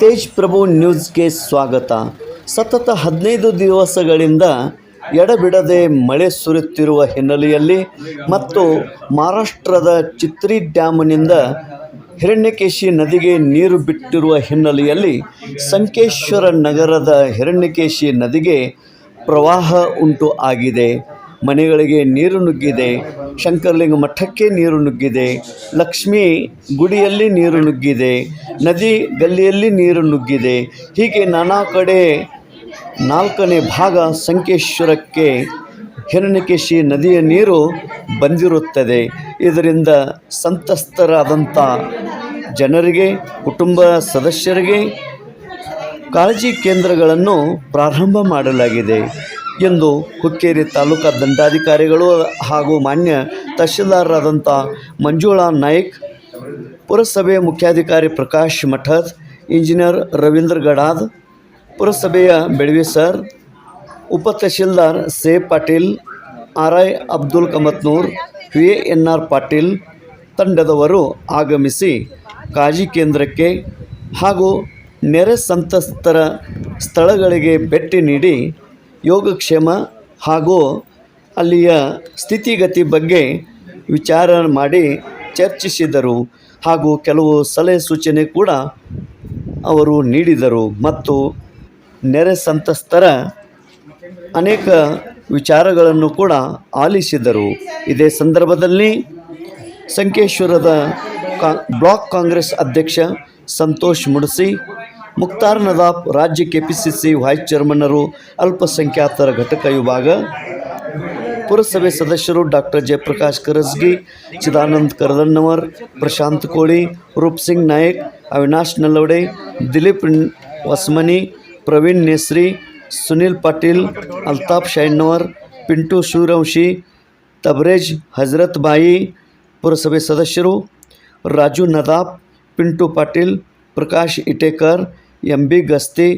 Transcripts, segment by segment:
ತೇಜ್ ಪ್ರಭು ನ್ಯೂಸ್ಗೆ ಸ್ವಾಗತ. ಸತತ ಹದಿನೈದು ದಿವಸಗಳಿಂದ ಎಡಬಿಡದೆ ಮಳೆ ಸುರಿಯುತ್ತಿರುವ ಹಿನ್ನೆಲೆಯಲ್ಲಿ ಮತ್ತು ಮಹಾರಾಷ್ಟ್ರದ ಚಿತ್ರಿ ಡ್ಯಾಮ್ನಿಂದ ಹಿರಣ್ಯಕೇಶಿ ನದಿಗೆ ನೀರು ಬಿಟ್ಟಿರುವ ಹಿನ್ನೆಲೆಯಲ್ಲಿ ಸಂಕೇಶ್ವರ ನಗರದ ಹಿರಣ್ಯಕೇಶಿ ನದಿಗೆ ಪ್ರವಾಹ ಉಂಟು ಆಗಿದೆ. ಮನೆಗಳಿಗೆ ನೀರು ನುಗ್ಗಿದೆ. ಶಂಕರಲಿಂಗ ಮಠಕ್ಕೆ ನೀರು ನುಗ್ಗಿದೆ. ಲಕ್ಷ್ಮೀ ಗುಡಿಯಲ್ಲಿ ನೀರು ನುಗ್ಗಿದೆ. ನದಿ ಗಲ್ಲಿಯಲ್ಲಿ ನೀರು ನುಗ್ಗಿದೆ. ಹೀಗೆ ನಾನಾ ಕಡೆ ನಾಲ್ಕನೇ ಭಾಗ ಸಂಕೇಶ್ವರಕ್ಕೆ ಹಿರಣ್ಯಕೇಶಿ ನದಿಯ ನೀರು ಬಂದಿರುತ್ತದೆ. ಇದರಿಂದ ಸಂತಸ್ತರಾದಂಥ ಜನರಿಗೆ, ಕುಟುಂಬ ಸದಸ್ಯರಿಗೆ ಕಾಳಜಿ ಕೇಂದ್ರಗಳನ್ನು ಪ್ರಾರಂಭ ಮಾಡಲಾಗಿದೆ. ಎಂದು ಹುಕ್ಕೇರಿ ತಾಲೂಕಾ ದಂಡಾಧಿಕಾರಿಗಳು ಹಾಗೂ ಮಾನ್ಯ ತಹಶೀಲ್ದಾರರಾದಂಥ ಮಂಜುಳಾ ನಾಯ್ಕ್, ಪುರಸಭೆಯ ಮುಖ್ಯಾಧಿಕಾರಿ ಪ್ರಕಾಶ್ ಮಠದ್, ಇಂಜಿನಿಯರ್ ರವೀಂದ್ರ ಗಡಾದ್, ಪುರಸಭೆಯ ಬೆಳವಿ ಸರ್, ಉಪ ತಹಶೀಲ್ದಾರ್ ಸೇಬ್ Patil R I Abdul Kamatnur V N R Patil ತಂಡದವರು ಆಗಮಿಸಿ ಕಾಜಿ ಕೇಂದ್ರಕ್ಕೆ ಹಾಗೂ ನೆರೆ ಸಂತ್ರಸ್ತರ ಸ್ಥಳಗಳಿಗೆ ಭೇಟಿ ನೀಡಿ ಯೋಗಕ್ಷೇಮ ಹಾಗೂ ಅಲ್ಲಿಯ ಸ್ಥಿತಿಗತಿ ಬಗ್ಗೆ ವಿಚಾರ ಮಾಡಿ ಚರ್ಚಿಸಿದರು ಹಾಗೂ ಕೆಲವು ಸಲಹೆ ಸೂಚನೆ ಕೂಡ ಅವರು ನೀಡಿದರು ಮತ್ತು ನೆರೆ ಸಂತಸ್ತರ ಅನೇಕ ವಿಚಾರಗಳನ್ನು ಕೂಡ ಆಲಿಸಿದರು. ಇದೇ ಸಂದರ್ಭದಲ್ಲಿ ಸಂಕೇಶ್ವರದ ಕಾ ಬ್ಲಾಕ್ ಕಾಂಗ್ರೆಸ್ ಅಧ್ಯಕ್ಷ ಸಂತೋಷ್ ಮುಡಸಿ ಮುಕ್ತಾರ್ ನದಾಫ್ ರಾಜ್ಯ K P C C vice ಚೇರ್ಮನ್ನರು ಅಲ್ಪಸಂಖ್ಯಾತರ ಘಟಕ ವಿಭಾಗ, ಪುರಸಭೆ ಸದಸ್ಯರು ಡಾಕ್ಟರ್ ಜಯಪ್ರಕಾಶ್ ಕರಸ್ಗಿ, ಚಿದಾನಂದ್ ಕರದಣ್ಣವರ್, ಪ್ರಶಾಂತ್ ಕೋಳಿ, ರೂಪ್ ಸಿಂಗ್ ನಾಯಕ್, ಅವಿನಾಶ್ ನಲ್ಲವಡೆ, ದಿಲೀಪ್ ವಸ್ಮನಿ, ಪ್ರವೀಣ್ ನೇಸ್ರಿ, ಸುನೀಲ್ ಪಾಟೀಲ್, ಅಲ್ತಾಫ್ ಶೈಣ್ಣವರ್, ಪಿಂಟು ಸೂರ್ಯವಂಶಿ, ತಬ್ರೇಜ್ ಹಜರತ್ ಬಾಯಿ, ಪುರಸಭೆ ಸದಸ್ಯರು ರಾಜು ನದಾಫ್ ಪಿಂಟು ಪಾಟೀಲ್, ಪ್ರಕಾಶ್ ಇಟೇಕರ್ ಎಂ ಬಿ ಗಸ್ತಿ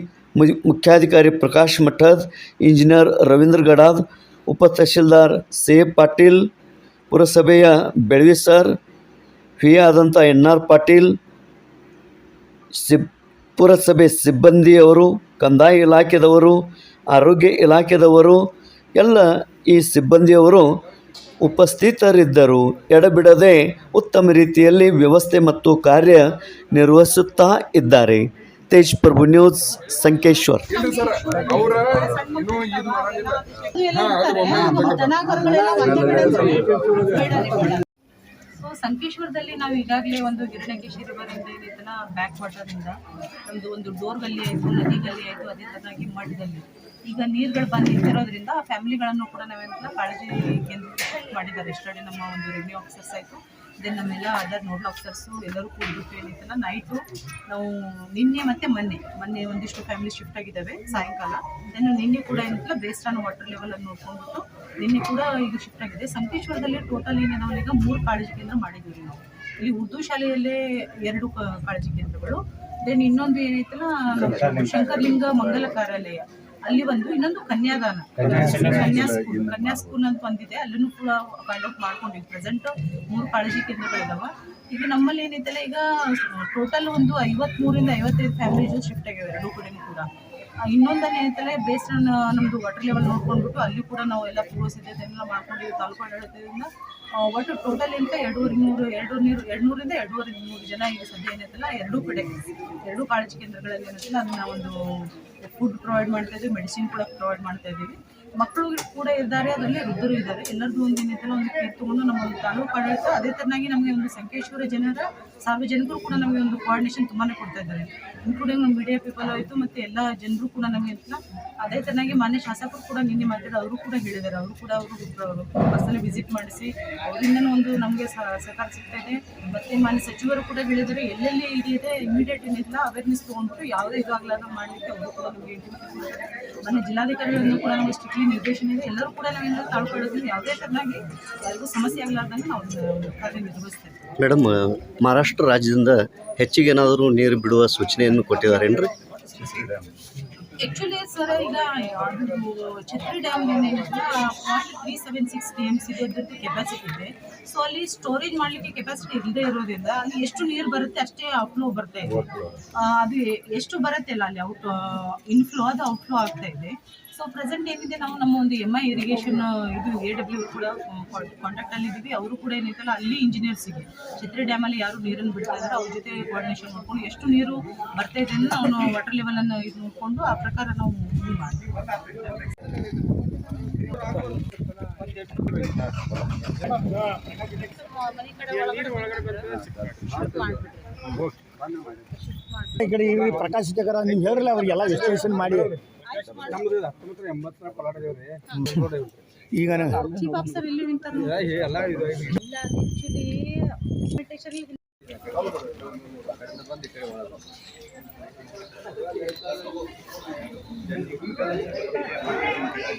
ಮುಖ್ಯಾಧಿಕಾರಿ ಪ್ರಕಾಶ್ ಮಠದ್, ಇಂಜಿನಿಯರ್ ರವೀಂದ್ರ ಗಡಾದ್, ಉಪ ತಹಶೀಲ್ದಾರ್ ಸೇಬ್ ಪಾಟೀಲ್, ಪುರಸಭೆಯ ಬೆಳವಿ ಸರ್ ವಿ ಆದಂಥ ಎನ್ ಆರ್ ಪಾಟೀಲ್, ಸಿಬ್, ಪುರಸಭೆ ಸಿಬ್ಬಂದಿಯವರು, ಕಂದಾಯ ಇಲಾಖೆದವರು, ಆರೋಗ್ಯ ಇಲಾಖೆದವರು, ಎಲ್ಲ ಈ ಸಿಬ್ಬಂದಿಯವರು ಉಪಸ್ಥಿತರಿದ್ದರು. ಎಡಬಿಡದೆ ಉತ್ತಮ ರೀತಿಯಲ್ಲಿ ವ್ಯವಸ್ಥೆ ಮತ್ತು ಕಾರ್ಯ ನಿರ್ವಹಿಸುತ್ತಾ ಇದ್ದಾರೆ. ತೇಜ್ ಪ್ರಭು ನ್ಯೂಸ್ ಸಂಕೇಶ್ವರ್. ಸೊ ಸಂಕೇಶ್ವರದಲ್ಲಿ ನಾವು ಈಗಾಗಲೇ ಒಂದು ಗಿರಣಕೇಶಿ ರಿವರ್ ಇಂದ ಏನೈತಲ್ಲ ಬ್ಯಾಕ್ ವಾಟರ್ನಿಂದ ನಮ್ಮದು ಒಂದು ಡೋರ್ ಗಲ್ಲಿ ಆಯಿತು, ನದಿ ಗಲ್ಲಿ ಆಯಿತು, ಅದೇ ಥರದಾಗಿ ಮಠದಲ್ಲಿ. ಈಗ ನೀರುಗಳು ಬಂದು ನಿಂತಿರೋದ್ರಿಂದ ಫ್ಯಾಮಿಲಿಗಳನ್ನು ಕೂಡ ನಾವೇನಂತ ಕಾಳಜಿ ಕೇಂದ್ರ ಮಾಡಿದ್ದಾರೆ. ಎಷ್ಟೇ ನಮ್ಮ ಒಂದು ರೆವಿನ್ಯೂ ಆಫೀಸರ್ಸ್ ಆಯಿತು ದೆನ್ ನಮ್ಮೆಲ್ಲ ಅದರ್ ನೋಡಲ್ ಆಫೀಸರ್ಸು ಎಲ್ಲರೂ ಕೂಡಿಬಿಟ್ಟು ಏನೈತಲ್ಲ ನೈಟು ನಾವು ನಿನ್ನೆ ಮತ್ತೆ ಮೊನ್ನೆ ಮೊನ್ನೆ ಒಂದಿಷ್ಟು ಫ್ಯಾಮಿಲಿ ಶಿಫ್ಟ್ ಆಗಿದ್ದಾವೆ ಸಾಯಂಕಾಲ. ದೆನ್ ನಿನ್ನೆ ಕೂಡ ಏನಂತಲ್ಲ ಬೇಸ್ಡ್ ಆನ್ ವಾಟರ್ ಲೆವೆಲ್ ಅನ್ನು ನೋಡ್ಕೊಂಡ್ಬಿಟ್ಟು ನಿನ್ನೆ ಕೂಡ ಈಗ ಶಿಫ್ಟ್ ಆಗಿದೆ. ಸಂಕೇಶ್ವರದಲ್ಲಿ ಟೋಟಲ್ ನಾವು ಈಗ ಮೂರು ಕಾಳಜಿ ಕೇಂದ್ರ ಮಾಡಿದ್ದೀವಿ ನಾವು. ಇಲ್ಲಿ ಉರ್ದು ಶಾಲೆಯಲ್ಲೇ ಎರಡು ಕಾಳಜಿ ಕೇಂದ್ರಗಳು. ದೆನ್ ಇನ್ನೊಂದು ಏನೈತಲ್ಲ ಶಂಕರ್ಲಿಂಗ. ಮಂಗಲ ಕಾರ್ಯಾಲಯ ಅಲ್ಲಿ ಒಂದು ಇನ್ನೊಂದು ಕನ್ಯಾದಾನ. ಕನ್ಯಾ ಸ್ಕೂಲ್ ಕನ್ಯಾ ಸ್ಕೂಲ್ ಅಂತ ಒಂದಿದೆ. ಅಲ್ಲೂ ಕೂಡ ಫೈಂಡ್ ಔಟ್ ಮಾಡ್ಕೊಂಡಿವಿ. ಪ್ರೆಸೆಂಟ್ ಮೂರು ಕಾಳಜಿ ಕೇಂದ್ರಗಳಿದಾವ ಈಗ ನಮ್ಮಲ್ಲಿ ಏನೈತಲ್ಲ ಈಗ ಟೋಟಲ್ ಒಂದು ಐವತ್ಮೂರಿಂದ ಐವತ್ತೈದು ಫ್ಯಾಮಿಲೀಸ್ ಶಿಫ್ಟ್ ಆಗಿವೆ ಎರಡೂ ಕಡೆನೂ ಕೂಡ. ಆ, ಇನ್ನೊಂದನ್ನು ಏನಂತಲೇ ಬೇಸ್ಡ್ ಆನ್ ನಮ್ಮದು ವಾಟರ್ ಲೆವೆಲ್ ನೋಡ್ಕೊಂಡ್ಬಿಟ್ಟು ಅಲ್ಲಿ ಕೂಡ ನಾವು ಎಲ್ಲ ಪೂರ್ವ ಸಿದ್ಧತೆಯನ್ನೆಲ್ಲ ಮಾಡ್ಕೊಂಡಿವಿ ತಾಲೂಕು ಆಡಳಿತದಿಂದ. ಒಟ್ಟು ಟೋಟಲ್ ಅಂತ ಎರಡೂವರೆ ನೂರು ಎರಡು ನೀರು ಎರಡುನೂರಿಂದ ಎರಡೂವರೆ ನೂರು ಜನ ಈಗ ಸದ್ಯ ಏನೈತಲ್ಲ, ಎರಡೂ ಕಡೆ, ಎರಡೂ ಕಾಳಜಿ ಕೇಂದ್ರಗಳಲ್ಲಿ ಏನೈತಲ್ಲ, ಅದನ್ನ ಒಂದು ಫುಡ್ ಪ್ರೊವೈಡ್ ಮಾಡ್ತಾ ಇದ್ದೀವಿ ಮೆಡಿಸಿನ್ ಕೂಡ ಪ್ರೊವೈಡ್ ಮಾಡ್ತಾ ಇದ್ದೀವಿ. ಮಕ್ಕಳು ಕೂಡ ಇದ್ದಾರೆ, ಅದರಲ್ಲಿ ವೃದ್ಧರು ಇದ್ದಾರೆ. ಎಲ್ಲರದ್ದು ಒಂದು ಏನೈತಲ್ಲ ಒಂದು ಕೇರ್ ತಗೊಂಡು ನಮ್ಮ ಒಂದು ತಾಲೂಕು ಆಡಳಿತ ಅದೇ ತರನಾಗಿ ನಮಗೆ ಒಂದು ಸಂಕೇಶ್ವರ ಜನರ, ಸಾರ್ವಜನಿಕರು ಕೂಡ ನಮಗೆ ಒಂದು ಕೋಆರ್ಡಿನೇಷನ್ ತುಂಬಾ ಕೊಡ್ತಾ ಇದ್ದಾರೆ. ಇನ್ಕ್ಲೂಡಿಂಗ್ ನಮ್ಮ ಮೀಡಿಯಾ ಪೀಪಲ್ ಆಯಿತು ಮತ್ತು ಎಲ್ಲ ಜನರು ಕೂಡ ನಮಗೆ ಅದೇ ತರನಾಗಿ ಮಾನ್ಯ ಶಾಸಕರು ಕೂಡ ನಿನ್ನೆ ಮಾತಾಡಿ, ಅವರು ಕೂಡ ಹೇಳಿದ್ದಾರೆ. ಅವರು ಕೂಡ ಅವರು ಬಸ್ಸಲ್ಲಿ ವಿಸಿಟ್ ಮಾಡಿಸಿ, ಅವರಿಂದನೂ ಒಂದು ನಮಗೆ ಸಹಕಾರ ಸಿಗ್ತಾ ಇದೆ. ಮತ್ತು ಮಾನ್ಯ ಸಚಿವರು ಕೂಡ ಹೇಳಿದ್ದಾರೆ, ಎಲ್ಲೆಲ್ಲಿ ಇದಿದೆ ಇಮಿಡಿಯೇಟ್ ಏನಿಲ್ಲ ಅವೇರ್ನೆಸ್ ತೊಗೊಂಡ್ಬಿಟ್ಟು ಯಾವುದೇ ಇದಾಗಲಾರ್ದ ಮಾಡಲಿಕ್ಕೆ ಅವರು ಕೂಡ ನಮಗೆ ಮಾನ್ಯ ಜಿಲ್ಲಾಧಿಕಾರಿಗಳನ್ನು ಕೂಡ ನಮಗೆ ಸ್ಟ್ರಿಕ್ಟ್ಲಿ ನಿರ್ದೇಶನ ಇದೆ ಎಲ್ಲರೂ ಕೂಡ ನಾವೆಲ್ಲ ತಾಳ್ಕೊಳ್ಳೋದ್ರಿಂದ ಯಾವುದೇ ಥರನಾಗಿ ಯಾರಿಗೂ ಸಮಸ್ಯೆ ಆಗಲಾರ್ದಂಗೆ ನಾವು ಒಂದು ಕಾರ್ಯನಿರ್ವಹಿಸ್ತೇವೆ ಮೇಡಮ್ ಮಹಾರಾಷ್ಟ್ರ ರಾಜ್ಯದಿಂದ ಹೆಚ್ಚಿಗೆ ಏನಾದರೂ ನೀರು ಬಿಡುವ ಸೂಚನೆಯನ್ನು ಕೊಟ್ಟಿದ್ದಾರೇನ್ರಿ? ಆಕ್ಚುಲಿ ಸರ್ ಈಗ Chhatri dam three seven six T M C capacity ಇದೆ. ಸೊ ಅಲ್ಲಿ ಸ್ಟೋರೇಜ್ ಮಾಡಲಿಕ್ಕೆ ಕೆಪಾಸಿಟಿ ಇಲ್ಲದೆ ಇರೋದ್ರಿಂದ ಅಲ್ಲಿ ಎಷ್ಟು ನೀರು ಬರುತ್ತೆ ಅಷ್ಟೇ ಔಟ್ಫ್ಲೋ ಬರ್ತಾ ಇದೆ. ಅದು ಎಷ್ಟು ಬರುತ್ತೆ ಅಲ್ಲ ಅಲ್ಲಿ ಔಟ್ ಇನ್ಫ್ಲೋ ಅದು ಔಟ್ಫ್ಲೋ ಆಗ್ತಾ ಇದೆ. ಸೊ ಪ್ರೆಸೆಂಟ್ ಏನಿದೆ, ನಾವು ನಮ್ಮ ಒಂದು ಎಂ ಐ ಇರಿಗೇಷನ್ ಇದು ಎ ಡಬ್ಲ್ಯೂ ಕೂಡ ಕಾಂಟ್ಯಾಕ್ಟ್ ಅಲ್ಲಿ ಇದ್ದೀವಿ ಅವರು ಕೂಡ ಏನಿತ್ತಲ್ಲ ಅಲ್ಲಿ ಇಂಜಿನಿಯರ್ಸ್ ಇಂಜಿನಿಯರ್ಸಿಗೆ ಡ್ಯಾಮ್ ಡ್ಯಾಮಲ್ಲಿ ಯಾರು ನೀರನ್ನು ಬಿಡ್ತಾ ಇದ್ದಾರೆ ಅವ್ರ ಜೊತೆ ಕೋಆರ್ಡಿನೇಷನ್ ಮಾಡ್ಕೊಂಡು ಎಷ್ಟು ನೀರು ಬರ್ತಾ ಇದೆ ಅಂತ ಅವನು ವಾಟರ್ ಲೆವೆಲ್ ಅನ್ನು ಇದು ನೋಡಿಕೊಂಡು ಆ ಪ್ರಕಾರ ನಾವು ಇದು ಮಾಡ್ತೀವಿ. ಈ ಕಡೆ ಪ್ರಕಾಶ್ ಜಗರ ನೀವು ಹೇಳ್ರಲ್ಲ ಅವ್ರಿಗೆಲ್ಲ ಎಸ್ಟಿಮೇಷನ್ ಮಾಡಿ. ನಮ್ದು ಹತ್ತೊಂಬತ್ತರ ಎಂಬತ್ತರ ಪಲಾಟ ಇವ್ರಿ ಈಗ ಚೀಫ್ ಆಫೀಸರ್ ಇಲ್ಲಿ ನಿಂತಾರ? ಎಲ್ಲ ಇದು. ಇಲ್ಲ ಆಕ್ಚುಲಿ